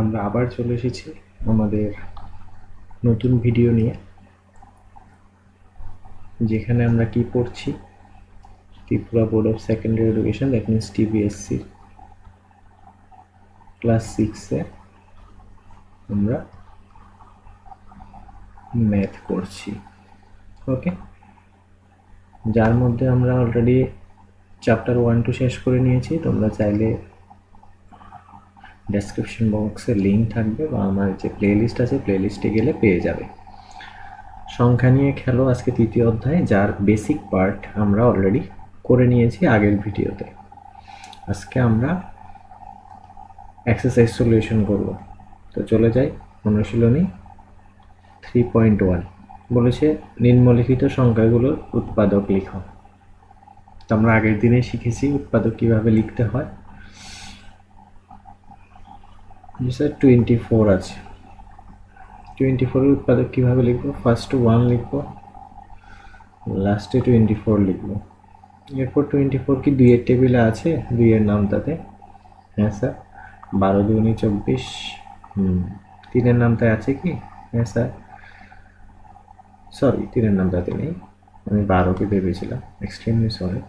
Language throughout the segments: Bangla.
আমরা আবার চলে এসেছি আমাদের নতুন ভিডিও নিয়ে, যেখানে আমরা কি পড়ছি? Tripura board of secondary education that means TBSC class সিক্সে আমরা ম্যাথ করছি ওকে যার মধ্যে আমরা অলরেডি চ্যাপ্টার ওয়ান টু শেষ করে নিয়েছি, তোমরা চাইলে ডেসক্রিপশন বক্সে লিঙ্ক থাকবে বা আমার যে প্লেলিস্ট আছে প্লেলিস্টে গেলে পেয়ে যাবে। সংখ্যা নিয়ে খেলো আজকে তৃতীয় অধ্যায়, যার বেসিক পার্ট আমরা অলরেডি করে নিয়েছি আগের ভিডিওতে। আজকে আমরা এক্সারসাইজ সলিউশন করব। তো চলে যাই অনুশীলনী থ্রি পয়েন্ট ওয়ান বলেছে, নিম্নলিখিত সংখ্যাগুলোর উৎপাদক লিখো। তো আমরা আগের দিনে শিখেছি উৎপাদক কীভাবে লিখতে হয় জি স্যার টোয়েন্টি ফোর আছে। টোয়েন্টি ফোরের উৎপাদক কীভাবে লিখব? ফার্স্ট ওয়ান লিখব। লাস্টে টোয়েন্টি ফোর লিখব। এরপর টোয়েন্টি ফোর কি দুইয়ের টেবিলে আছে? দুইয়ের নাম তাতে। হ্যাঁ স্যার। বারো দুগুনি চব্বিশ। হুম। তিনের নামটায় আছে কি? হ্যাঁ স্যার। সরি তিনের নাম তাতে নেই। আমি বারোকে ভেবেছিলাম। এক্সট্রিমলি সরি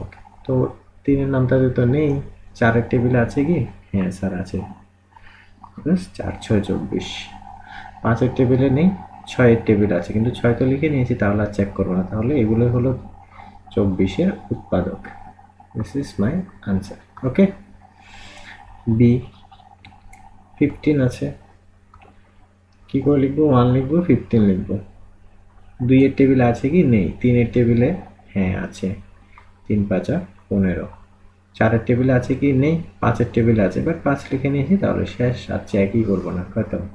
ওকে তো তিনের নামটাতে তো নেই, চারের টেবিলে আছে কি? হ্যাঁ স্যার, আছে। চার, ছয়, চব্বিশ। পাঁচের টেবিলে নেই, ছয়ের টেবিল আছে। কিন্তু ছয় তো লিখে নিয়েছি, তাহলে আর চেক করব না। তাহলে এগুলো হলো চব্বিশের উৎপাদক। This is my answer okay B fifteen আছে। কী করে লিখব? ওয়ান লিখব ফিফটিন লিখব। দুইয়ের টেবিলে আছে কি? নেই। তিনের টেবিলে হ্যাঁ আছে। তিন পাঁচা পনেরো। চারের টেবিলে আছে কি? নেই। পাঁচের টেবিলে আছে। বাট পাঁচ লিখে নিয়েছি, তাহলে শেষ। আর চেকই করব না। খতম।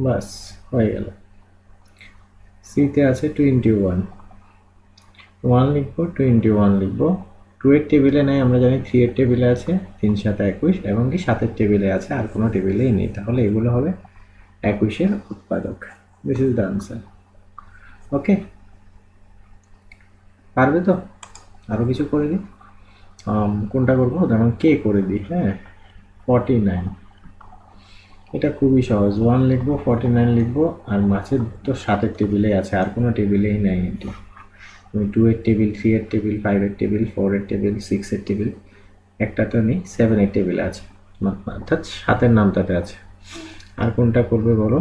বাস, হয়ে গেল। সিতে আছে টোয়েন্টি ওয়ান। ওয়ান লিখব, টোয়েন্টি ওয়ান লিখব। টু এর টেবিলে নেই, আমরা জানি থ্রি এর টেবিলে আছে। তিন, সাত, একুশ। এবং কি সাতের টেবিলে আছে, আর কোনো টেবিলেই নেই। তাহলে এগুলো হবে একুশের উৎপাদক। This is the answer okay পারবে তো? আরও কিছু করে দিই? কোনটা করব? যেমন কে করে দিই? হ্যাঁ ফর্টি নাইন এটা খুবই সহজ। ওয়ান লিখব ফর্টি নাইন লিখব, আর মাছের তো সাতের টেবিলেই আছে, আর কোনো টেবিলেই নেই এটি। তুমি টু এর টেবিল থ্রি এর টেবিল ফাইভের টেবিল ফোরের টেবিল সিক্স এর টেবিল, একটা তো নেই সেভেনের টেবিলে আছে। অর্থাৎ সাতের নামটাতে আছে। আর কোনটা করবে বলো?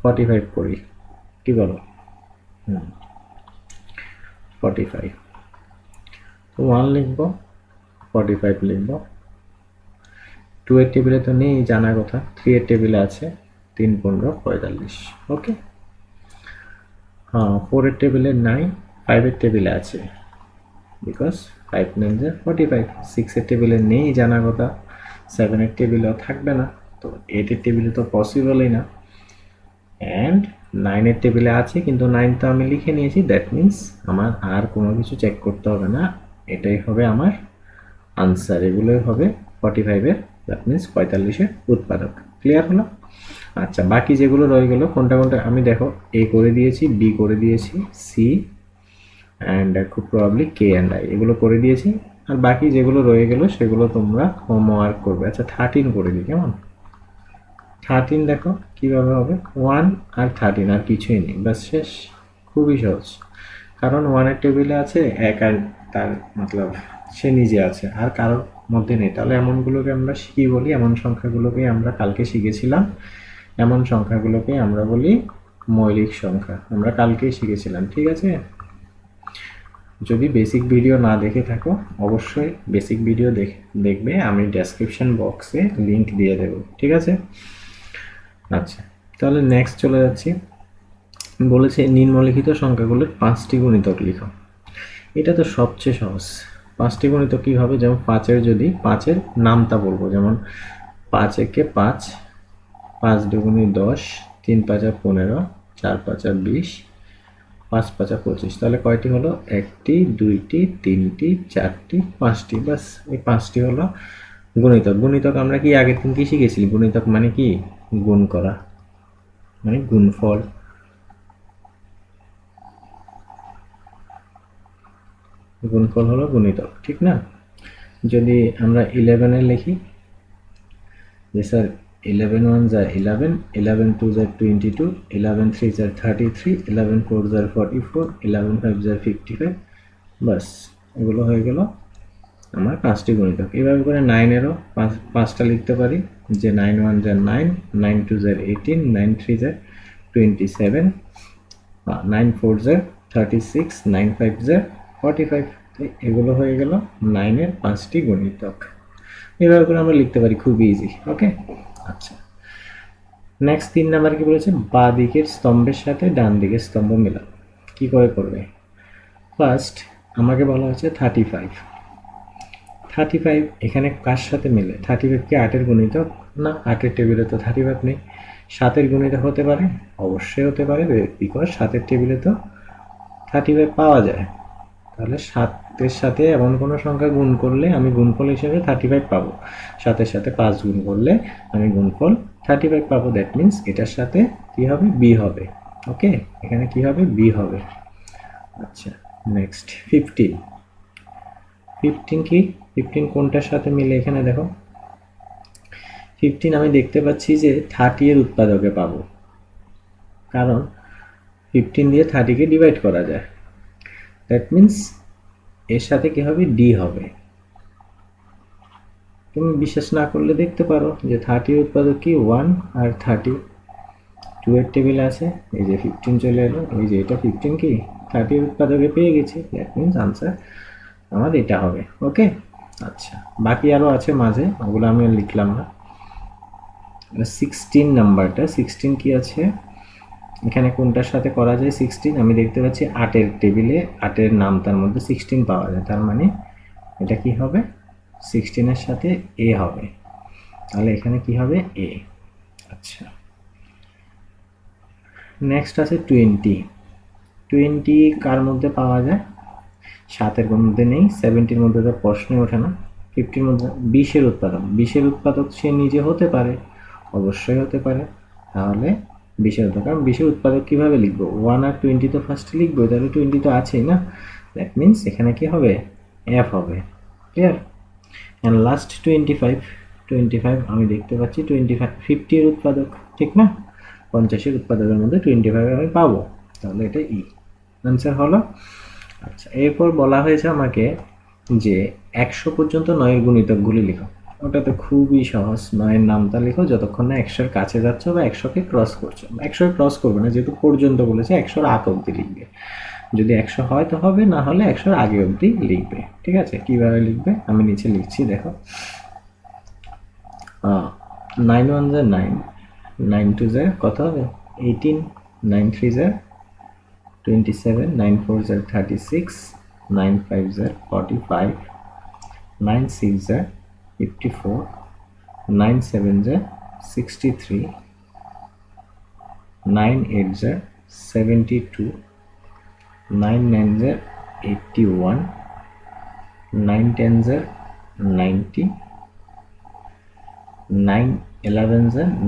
ফর্টি ফাইভ করি। কী বলো? হুম ফর্টি ফাইভ ওয়ান লিখব ফর্টি ফাইভ লিখব। টু এর টেবিলে তো নেই, জানা কথা। থ্রি এর টেবিলে আছে, তিন পনেরো, পঁয়তাল্লিশ। ওকে হ্যাঁ ফোরের টেবিলে নাই ফাইভের টেবিলে আছে। বিকজ ফাইভ নাইন যে ফর্টি ফাইভ সিক্সের টেবিলে নেই, জানা কথা। সেভেনের টেবিলেও থাকবে না। তো এইটের টেবিলে তো পসিবলই না। অ্যান্ড নাইনের টেবিলে আছে, কিন্তু নাইন তো আমি লিখে নিয়েছি। দ্যাট মিন্স আমার আর কোনো কিছু চেক করতে হবে না। এটাই হবে আমার আনসার এগুলোই হবে ফর্টি ফাইভের দ্যাট মিন্স পঁয়তাল্লিশের উৎপাদক। ক্লিয়ার হলো? আচ্ছা বাকি যেগুলো রয়ে গেলো, কোনটা কোনটা? আমি দেখো এ করে দিয়েছি বি করে দিয়েছি সি অ্যান্ড খুব প্রবাবলি কে অ্যান্ড আই এগুলো করে দিয়েছি। আর বাকি যেগুলো রয়ে গেলো, সেগুলো তোমরা হোমওয়ার্ক করবে। আচ্ছা থার্টিন করে দিই, কেমন? থার্টিন দেখো, কীভাবে হবে? ওয়ান আর থার্টিন আর কিছুই নেই। ব্যাস, শেষ। খুবই সহজ। কারণ ওয়ানের টেবিলে আছে এক আর তার মতলব সে নিজে আছে, আর কারোর মধ্যে নেই। তাহলে এমনগুলোকে আমরা শিখি বলি? এমন সংখ্যাগুলোকে আমরা কালকে শিখেছিলাম। এমন সংখ্যাগুলোকে আমরা বলি মৌলিক সংখ্যা। আমরা কালকেই শিখেছিলাম, ঠিক আছে? যদি বেসিক ভিডিও না দেখে থাকো, অবশ্যই বেসিক ভিডিও দেখ দেখবে। আমি ডেসক্রিপশন বক্সে লিংক দিয়ে দেবো, ঠিক আছে? আচ্ছা তাহলে নেক্সট চলে যাচ্ছি। বলেছে নিম্নলিখিত সংখ্যাগুলোর পাঁচটি গুণিতক লিখো। এটা তো সবচেয়ে সহজ। পাঁচটি গণিতক কী হবে? যেমন পাঁচের যদি, পাঁচের নামটা বলব। যেমন পাঁচ একে পাঁচ পাঁচ দুগুণি দশ, তিন পাঁচা পনেরো, চার পাঁচা বিশ, পাঁচ পাঁচা পঁচিশ। তাহলে কয়টি হলো? একটি, দুইটি, তিনটি, চারটি, পাঁচটি। বাস এই পাঁচটি হলো গুণিতক। গুণিতক আমরা কি আগের দিন কি শিখেছি গুণিতক মানে কি? গুণ করা। মানে গুণফল। গুণফল হলো গুণিতক, ঠিক না? যদি আমরা ইলেভেনে লিখি, যে স্যার ইলেভেন ওয়ান যা ইলেভেন ইলেভেন টু যার টোয়েন্টি টু ইলেভেন থ্রি যার থার্টি থ্রি ইলেভেন ফোর যার ফর্টি ফোর ইলেভেন ফাইভ যার ফিফটি ফাইভ বাস এগুলো হয়ে গেল আমার পাঁচটি গণিতক। এভাবে করে নাইনেরও পাঁচ, পাঁচটা লিখতে পারি, যে নাইন ওয়ান যার নাইন নাইন টু যার এইটিন নাইন থ্রি যার টোয়েন্টি সেভেন নাইন ফোর যার থার্টি সিক্স নাইন ফাইভ যার ফর্টি ফাইভ এগুলো হয়ে গেল নাইনের পাঁচটি গণিতক। এভাবে করে আমরা লিখতে পারি খুব ইজি ওকে আচ্ছা। নেক্সট তিন নাম্বার কি বলেছে? বা দিকের স্তম্ভের সাথে ডান দিকের স্তম্ভ মেলা কি করে করবে? ফার্স্ট আমাকে বলা হচ্ছে থার্টি ফাইভ থার্টি ফাইভ এখানে কার সাথে মিলে? থার্টি ফাইভ কি আটের গুণিতক? না, আটের টেবিলে তো থার্টি ফাইভ নেই। সাতের গুণিতক হতে পারে? অবশ্যই হতে পারে বিকজ সাতের টেবিলে তো থার্টি ফাইভ পাওয়া যায়। তাহলে সাতের সাথে এমন কোনো সংখ্যা গুণ করলে আমি গুণফল হিসেবে থার্টি ফাইভ পাবো। সাতের সাথে পাঁচ গুণ করলে আমি গুণফল থার্টি ফাইভ পাবো। দ্যাট মিন্স এটার সাথে কী হবে? বি হবে। ওকে এখানে কি হবে? বি হবে। আচ্ছা নেক্সট ফিফটিন ফিফটিন কি? ফিফটিন কোনটার সাথে মিলে? এখানে দেখো। ফিফটিন আমি দেখতে পাচ্ছি যে থার্টি এর উৎপাদকে পাবো। কারণ ফিফটিন দিয়ে থার্টিকে ডিভাইড করা যায়। দ্যাট মিন্স এর সাথে কি হবে? ডি হবে। তুমি বিশ্বাস না করলে দেখতে পারো যে থার্টির উৎপাদক কি? ওয়ান আর থার্টি টু এর টেবিলে আছে, এই যে ফিফটিন চলে এলো, এই যে এটা ফিফটিন কি? থার্টির উৎপাদকে পেয়ে গেছি। দ্যাট মিন্স আনসার আমার এটা হবে ওকে আচ্ছা বাকি আরও আছে মাঝে, ওগুলো আমি লিখলাম না। সিক্সটিন নাম্বারটা সিক্সটিন কি আছে? এখানে কোনটার সাথে করা যায়? সিক্সটিন আমি দেখতে পাচ্ছি আটের টেবিলে, আটের নাম তার মধ্যে সিক্সটিন পাওয়া যায়। তার মানে এটা কি হবে? সিক্সটিনের সাথে এ হবে। তাহলে এখানে কি হবে? এ আচ্ছা। নেক্সট আছে টোয়েন্টি টোয়েন্টি কার মধ্যে পাওয়া যায়? সাতের মধ্যে নেই সেভেন্টির মধ্যে তো প্রশ্নই ওঠে না। ফিফটির মধ্যে বিশের উৎপাদক। বিশের উৎপাদক সে নিজে হতে পারে। অবশ্যই হতে পারে। তাহলে বিশের উৎপাদক কারণ বিশের উৎপাদক কীভাবে লিখব? ওয়ান আর টোয়েন্টি তো ফার্স্টে লিখব তাহলে টোয়েন্টি তো আছেই না? দ্যাট মিন্স এখানে কি হবে? এফ হবে। Clear and last twenty five twenty five আমি দেখতে পাচ্ছি টোয়েন্টি ফাইভ ফিফটি এর উৎপাদক, ঠিক না? পঞ্চাশের উৎপাদকের মধ্যে টোয়েন্টি ফাইভ আমি পাবো। তাহলে এটা ই আনসার হলো? আচ্ছা এরপর বলা হয়েছে আমাকে যে একশো পর্যন্ত নয়ের গুণিতকগুলি লিখো। ওটা তো খুবই সহজ। নয়ের নামটা লেখো, যতক্ষণ না একশোর কাছে যাচ্ছ বা একশোকে ক্রস করছ। একশোকে ক্রস করবে না, যেহেতু পর্যন্ত বলেছে একশোর আগ অবধি লিখবে। যদি একশো হয় তো হবে, না হলে একশোর আগে অবধি লিখবে। ঠিক আছে? কীভাবে লিখবে? আমি নিচে লিখছি, দেখো। নাইন ওয়ান জে নাইন নাইন টু জে কত হবে? এইটিন নাইন থ্রি জে টোয়েন্টি সেভেন নাইন ফোর জে থার্টি সিক্স নাইন ফাইভ জে ফর্টি ফাইভ নাইন সিক্স জে ফিফটি ফোর নাইন সেভেন জে সিক্সটি থ্রি নাইন এইট জে seventy two nine nine J eighty one nine ten ninety nine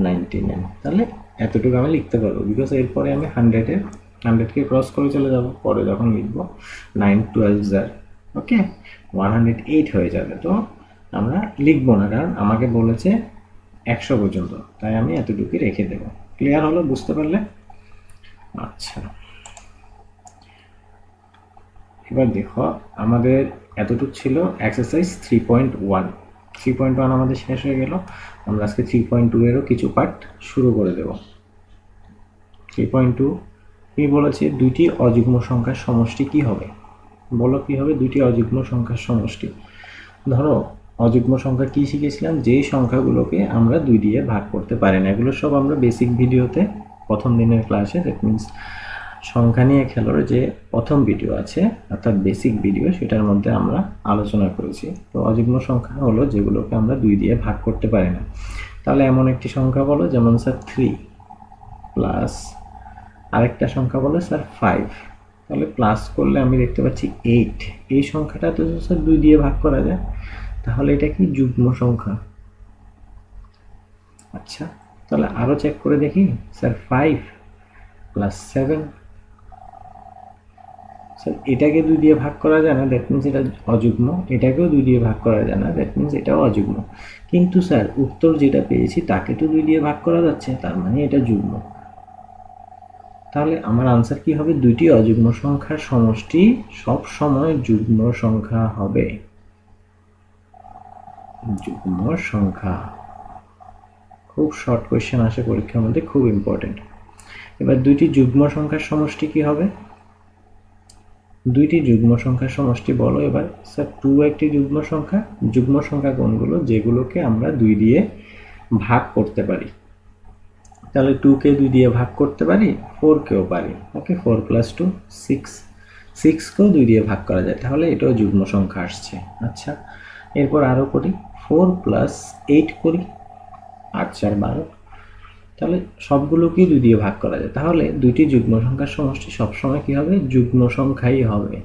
ninety nine তাহলে এতটুকু আমি লিখতে পারব বিকজ এরপরে আমি হান্ড্রেডের হান্ড্রেডকে ক্রস করে চলে যাব, পরে যখন লিখব nine twelve okay one hundred eight হয়ে যাবে তো? আমরা লিখব না, কারণ আমাকে বলেছে একশো পর্যন্ত। তাই আমি এতটুকুই রেখে দেবো। ক্লিয়ার হলো? বুঝতে পারলে? আচ্ছা। এবার দেখো, আমাদের এতটুকু ছিল exercise three point one three point one আমাদের শেষ হয়ে গেল। আমরা আজকে থ্রি পয়েন্ট টু এরও কিছু পার্ট শুরু করে দেব। থ্রি পয়েন্ট টু কি বলেছে দুইটি অযুগ্ম সংখ্যার সমষ্টি কি হবে? বলো কি হবে দুইটি অযুগ্ম সংখ্যার সমষ্টি। ধরো অযুগ্ম সংখ্যা কি শিখেছিলাম? যেই সংখ্যাগুলোকে আমরা দুই দিয়ে ভাগ করতে পারি না। এগুলো সব আমরা বেসিক ভিডিওতে প্রথম দিনের ক্লাসে দ্যাট মিনস সংখ্যা নিয়ে খেলার যে প্রথম ভিডিও আছে, অর্থাৎ বেসিক ভিডিও সেটার মধ্যে আমরা আলোচনা করেছি। তো অযুগ্ম সংখ্যা হলো যেগুলোকে আমরা দুই দিয়ে ভাগ করতে পারি না। তাহলে এমন একটি সংখ্যা বলো, যেমন স্যার থ্রি প্লাস আরেকটা সংখ্যা বলো স্যার ফাইভ তাহলে প্লাস করলে আমি দেখতে পাচ্ছি এইট এই সংখ্যাটা তো স্যার দুই দিয়ে ভাগ করা যায়। তাহলে এটা কি যুগ্ম সংখ্যা? আচ্ছা তাহলে আরও চেক করে দেখি। Sir five plus seven sir, এটাকে দুই দিয়ে ভাগ করা যায় না দ্যাট মিনস এটা অযুগ্ম। এটাকেও দুই দিয়ে ভাগ করা যায় না দ্যাট মিনস এটাও অযুগ্ম। কিন্তু স্যার, উত্তর যেটা পেয়েছি, তাকে তো দুই দিয়ে ভাগ করা যাচ্ছে, তার মানে এটা যুগ্ম। তাহলে আমার আনসার কি হবে? দুইটি অযুগ্ম সংখ্যার সমষ্টি সব সময় যুগ্ম সংখ্যা হবে। যুগ্ম সংখ্যা। খুব শর্ট কোয়েশ্চেন আসে পরীক্ষার মধ্যে খুব ইম্পর্টেন্ট এবার দুইটি যুগ্ম সংখ্যার সমষ্টি কি হবে? দুইটি যুগ্ম সংখ্যার সমষ্টি বলো এবার। স্যার টু একটি যুগ্ম সংখ্যা। যুগ্ম সংখ্যা কোনগুলো? যেগুলোকে আমরা দুই দিয়ে ভাগ করতে পারি। তাহলে টুকে দুই দিয়ে ভাগ করতে পারি? ফোরকেও পারি। Okay four plus two six সিক্সকেও দুই দিয়ে ভাগ করা যায়। তাহলে এটাও যুগ্ম সংখ্যা আসছে। আচ্ছা এরপর আরও করি ফোর প্লাস এইট করি, আট, চার, বারো। তাহলে সবগুলোকেই দুই দিয়ে ভাগ করা যায়। তাহলে দুইটি যুগ্ম সংখ্যার সমষ্টি সবসময় কি হবে? যুগ্ম সংখ্যাই হবে।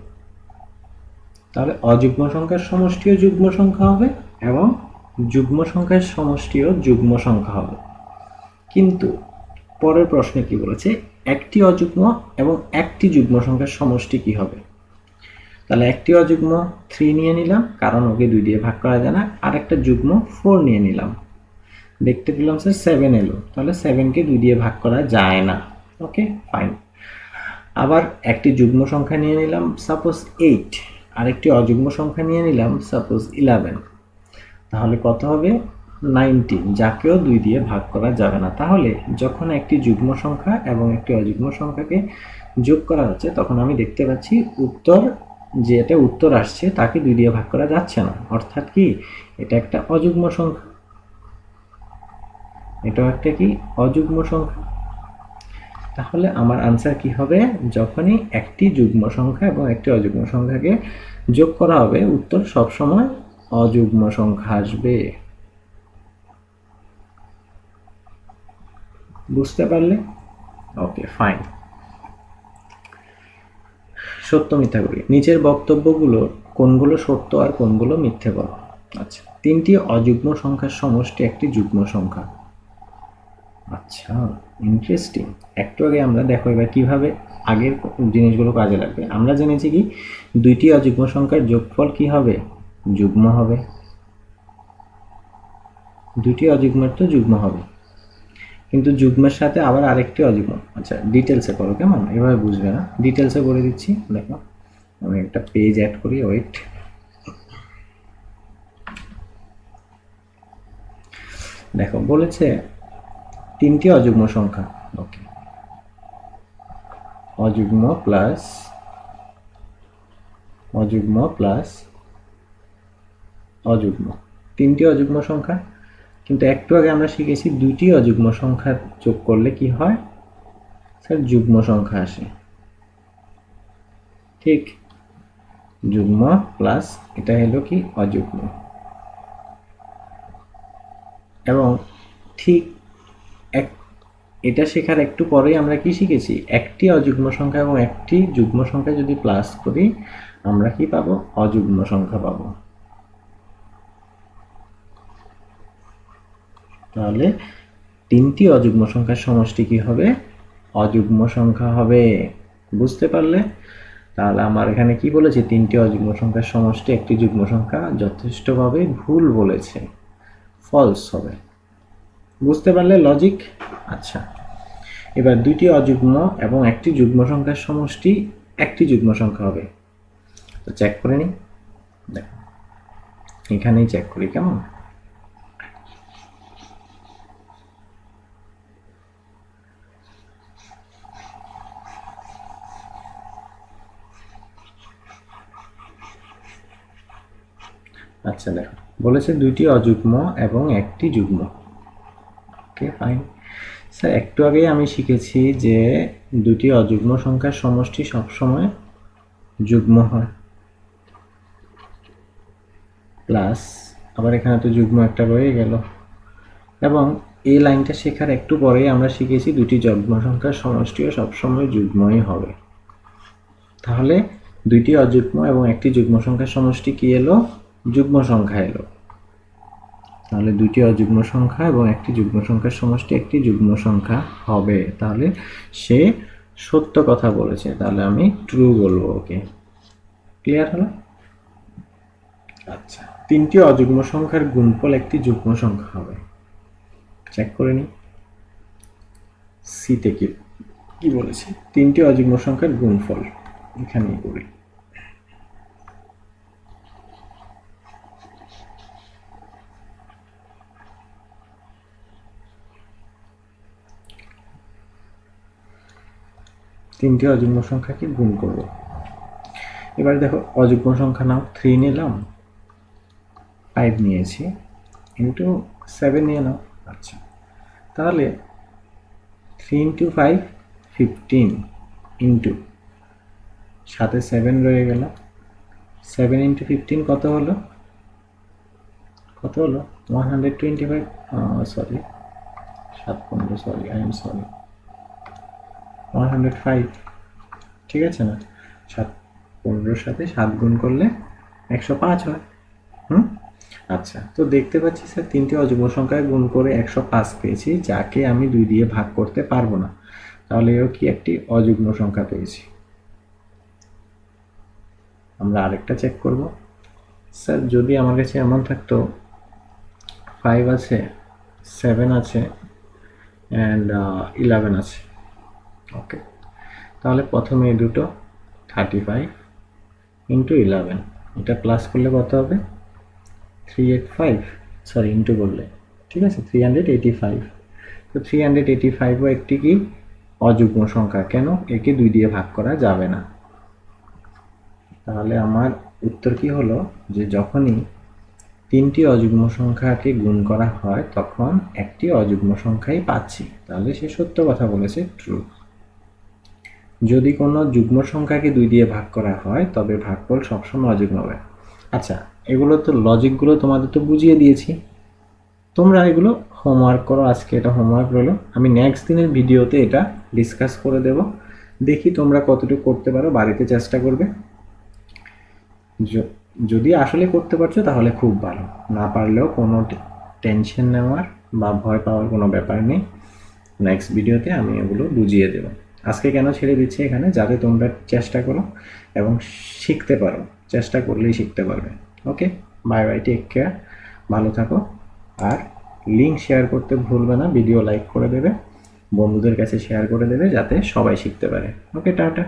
তাহলে অযুগ্ম সংখ্যার সমষ্টিও যুগ্ম সংখ্যা হবে এবং যুগ্ম সংখ্যার সমষ্টিও যুগ্ম সংখ্যা হবে। কিন্তু পরের প্রশ্নে কি বলেছে? একটি অযুগ্ম এবং একটি যুগ্ম সংখ্যার সমষ্টি কি হবে? তাহলে একটি অযুগ্ম থ্রি নিয়ে নিলাম, কারণ ওকে দুই দিয়ে ভাগ করা যায় না। আর একটা যুগ্ম ফোর নিয়ে নিলাম। দেখতে পেলাম স্যার সেভেন এলো। তাহলে সেভেনকে দুই দিয়ে ভাগ করা যায় না। ওকে ফাইন আবার একটি যুগ্ম সংখ্যা নিয়ে নিলাম সাপোজ এইট আরেকটি অযুগ্ম সংখ্যা নিয়ে নিলাম সাপোজ ইলেভেন তাহলে কত হবে? নাইনটিন যাকেও দুই দিয়ে ভাগ করা যাবে না। তাহলে যখন একটি যুগ্ম সংখ্যা এবং একটি অযুগ্ম সংখ্যাকে যোগ করা হচ্ছে, তখন আমি দেখতে পাচ্ছি উত্তর যে এটা উত্তর আসছে, তাকে দুই দিয়ে ভাগ করা যাচ্ছে না। অর্থাৎ কি? এটা একটা অযুগ্ম সংখ্যা। এটাও একটা কি? অযুগ্ম সংখ্যা। তাহলে আমার আনসার কি হবে? যখনই একটি যুগ্ম সংখ্যা এবং একটি অযুগ্ম সংখ্যাকে যোগ করা হবে, উত্তর সবসময় অযুগ্ম সংখ্যা আসবে। বুঝতে পারলে? ওকে ফাইন সত্য মিথ্যা করি। নিচের বক্তব্যগুলো কোনগুলো সত্য আর কোনগুলো মিথ্যে বলো। আচ্ছা। তিনটি অযুগ্ম সংখ্যার সমষ্টি একটি যুগ্ম সংখ্যা। আচ্ছা ইন্টারেস্টিং একটু আগে আমরা দেখো এবার কীভাবে আগের জিনিসগুলো কাজে লাগবে। আমরা জেনেছি কি দুইটি অযুগ্ম সংখ্যার যোগফল কি হবে? যুগ্ম হবে। দুটি অযুগ্মের তো যুগ্ম হবে। কিন্তু যুগ্মের সাথে আবার আরেকটি অযুগ্ম আচ্ছা ডিটেলসে করো কেমন? এভাবে বুঝবে না। ডিটেলসে করে দিচ্ছি, দেখো। আমি একটা পেজ অ্যাড করি ওয়েট দেখো, বলেছে তিনটি অযুগ্ম সংখ্যা। ওকে অযুগ্ম প্লাস অযুগ্ম প্লাস অযুগ্ম। তিনটি অযুগ্ম সংখ্যা। কিন্তু একটু আগে আমরা শিখেছি দুইটি অযুগ্ম সংখ্যা যোগ করলে কি হয়? স্যার, যুগ্ম সংখ্যা আসে। ঠিক, যুগ্ম প্লাস এটা হলো কি? অযুগ্ম। এবং ঠিক এক, এটা শেখার একটু পরেই আমরা কি শিখেছি? একটি অযুগ্ম সংখ্যা এবং একটি যুগ্ম সংখ্যা যদি প্লাস করি, আমরা কি পাবো? অযুগ্ম সংখ্যা পাবো। তাহলে তিনটি অযুগ্ম সংখ্যার সমষ্টি কি হবে? অযুগ্ম সংখ্যা হবে, বুঝতে পারলে? তাহলে আমার এখানে কি বলেছে? তিনটি অযুগ্ম সংখ্যার সমষ্টি, একটি যুগ্ম সংখ্যা যথেষ্টভাবে ভুল বলেছে। ফলস হবে। বুঝতে পারলে লজিক আচ্ছা। এবার দুইটি অযুগ্ম এবং একটি যুগ্ম সংখ্যার সমষ্টি, একটি যুগ্ম সংখ্যা হবে। তো চেক করে নিই। দেখো। এখানেই চেক করি, কেমন? আচ্ছা দেখো। বলেছে দুইটি অযুগ্ম এবং একটি যুগ্ম। ওকে ফাইন স্যার, একটু আগেই আমি শিখেছি যে দুটি অযুগ্ম সংখ্যার সমষ্টি সবসময় যুগ্ম হয়। প্লাস আবার এখানে তো যুগ্ম একটা রয়ে গেল। এবং এই লাইনটা শেখার একটু পরেই আমরা শিখেছি দুটি যুগ্ম সংখ্যার সমষ্টিও সবসময় যুগ্মই হবে। তাহলে দুইটি অযুগ্ম এবং একটি যুগ্ম সংখ্যার সমষ্টি কি এলো? যুগ্ম সংখ্যা এলো। তাহলে দুটি অযুগ্ম সংখ্যা এবং একটি যুগ্ম সংখ্যার সমষ্টি একটি যুগ্ম সংখ্যা হবে। তাহলে সে সত্য কথা বলেছে। তাহলে আমি ট্রু বলব ওকে ক্লিয়ার হলো? আচ্ছা তিনটি অযুগ্ম সংখ্যার গুণফল একটি যুগ্ম সংখ্যা হবে। চেক করে নি সি থেকে কি বলেছে? তিনটি অযুগ্ম সংখ্যার গুণফল। এখানেই করি তিনটি অযুগ্ম সংখ্যাকে গুণ করব। এবার দেখো অযুগ্ম সংখ্যা নাও থ্রি নিলাম ফাইভ নিয়েছি ইন্টু সেভেন নিয়ে নাও আচ্ছা। তাহলে three into five fifteen into সাথে সেভেন রয়ে গেল। সেভেন ইন্টু ফিফটিন কত হলো? কত হলো? One hundred twenty five sorry সাত পনেরো sorry I am sorry one hundred five ঠিক আছে না? সাত, পনেরোর সাথে সাত গুণ করলে একশো পাঁচ হয়। হুম? আচ্ছা তো দেখতে পাচ্ছি স্যার তিনটি অযুগ্ম সংখ্যায় গুণ করে একশো পাঁচ পেয়েছি, যাকে আমি দুই দিয়ে ভাগ করতে পারব না। তাহলে এও কি একটি অযুগ্ম সংখ্যা পেয়েছি? আমরা আরেকটা চেক করব। স্যার, যদি আমার কাছে এমন থাকতো ফাইভ আছে সেভেন আছে অ্যান্ড ইলেভেন আছে। ওকে তাহলে প্রথমে এই দুটো থার্টি ফাইভ ইন্টু ইলেভেন এটা প্লাস করলে কত হবে? Three eight five sorry into করলে। ঠিক আছে? থ্রি হান্ড্রেড এইটি ফাইভ তো থ্রি হান্ড্রেড এইটি ফাইভও একটি কি? অযুগ্ম সংখ্যা। কেন? একে দুই দিয়ে ভাগ করা যাবে না। তাহলে আমার উত্তর কি হলো? যে যখনই তিনটি অযুগ্ম সংখ্যাকে গুণ করা হয়, তখন একটি অযুগ্ম সংখ্যাই পাচ্ছি। তাহলে সে সত্য কথা বলেছে ট্রু যদি কোনো যুগ্ম সংখ্যাকে দুই দিয়ে ভাগ করা হয়, তবে ভাগফল সবসময় অযুগ্ম হবে। আচ্ছা এগুলো তো লজিকগুলো তোমাদের তো বুঝিয়ে দিয়েছি। তোমরা এগুলো হোমওয়ার্ক করো, আজকে এটা হোমওয়ার্ক রইল। আমি নেক্সট দিনের ভিডিওতে এটা ডিসকাস করে দেব। দেখি তোমরা কতটুকু করতে পারো, বাড়িতে চেষ্টা করবে। যদি আসলে করতে পারছ, তাহলে খুব ভালো। না পারলেও কোনো টেনশন নেওয়ার বা ভয় পাওয়ার কোনো ব্যাপার নেই। নেক্সট ভিডিওতে আমি এগুলো বুঝিয়ে দেব। আজকে কেন ছেড়ে দিচ্ছি এখানে? যাতে তোমরা চেষ্টা করো এবং শিখতে পারো। চেষ্টা করলেই শিখতে পারবে। Okay bye bye take care ভালো থাকো। আর লিঙ্ক শেয়ার করতে ভুলবে না। ভিডিও লাইক করে দেবে। বন্ধুদের কাছে শেয়ার করে দেবে যাতে সবাই শিখতে পারে। Okay tata.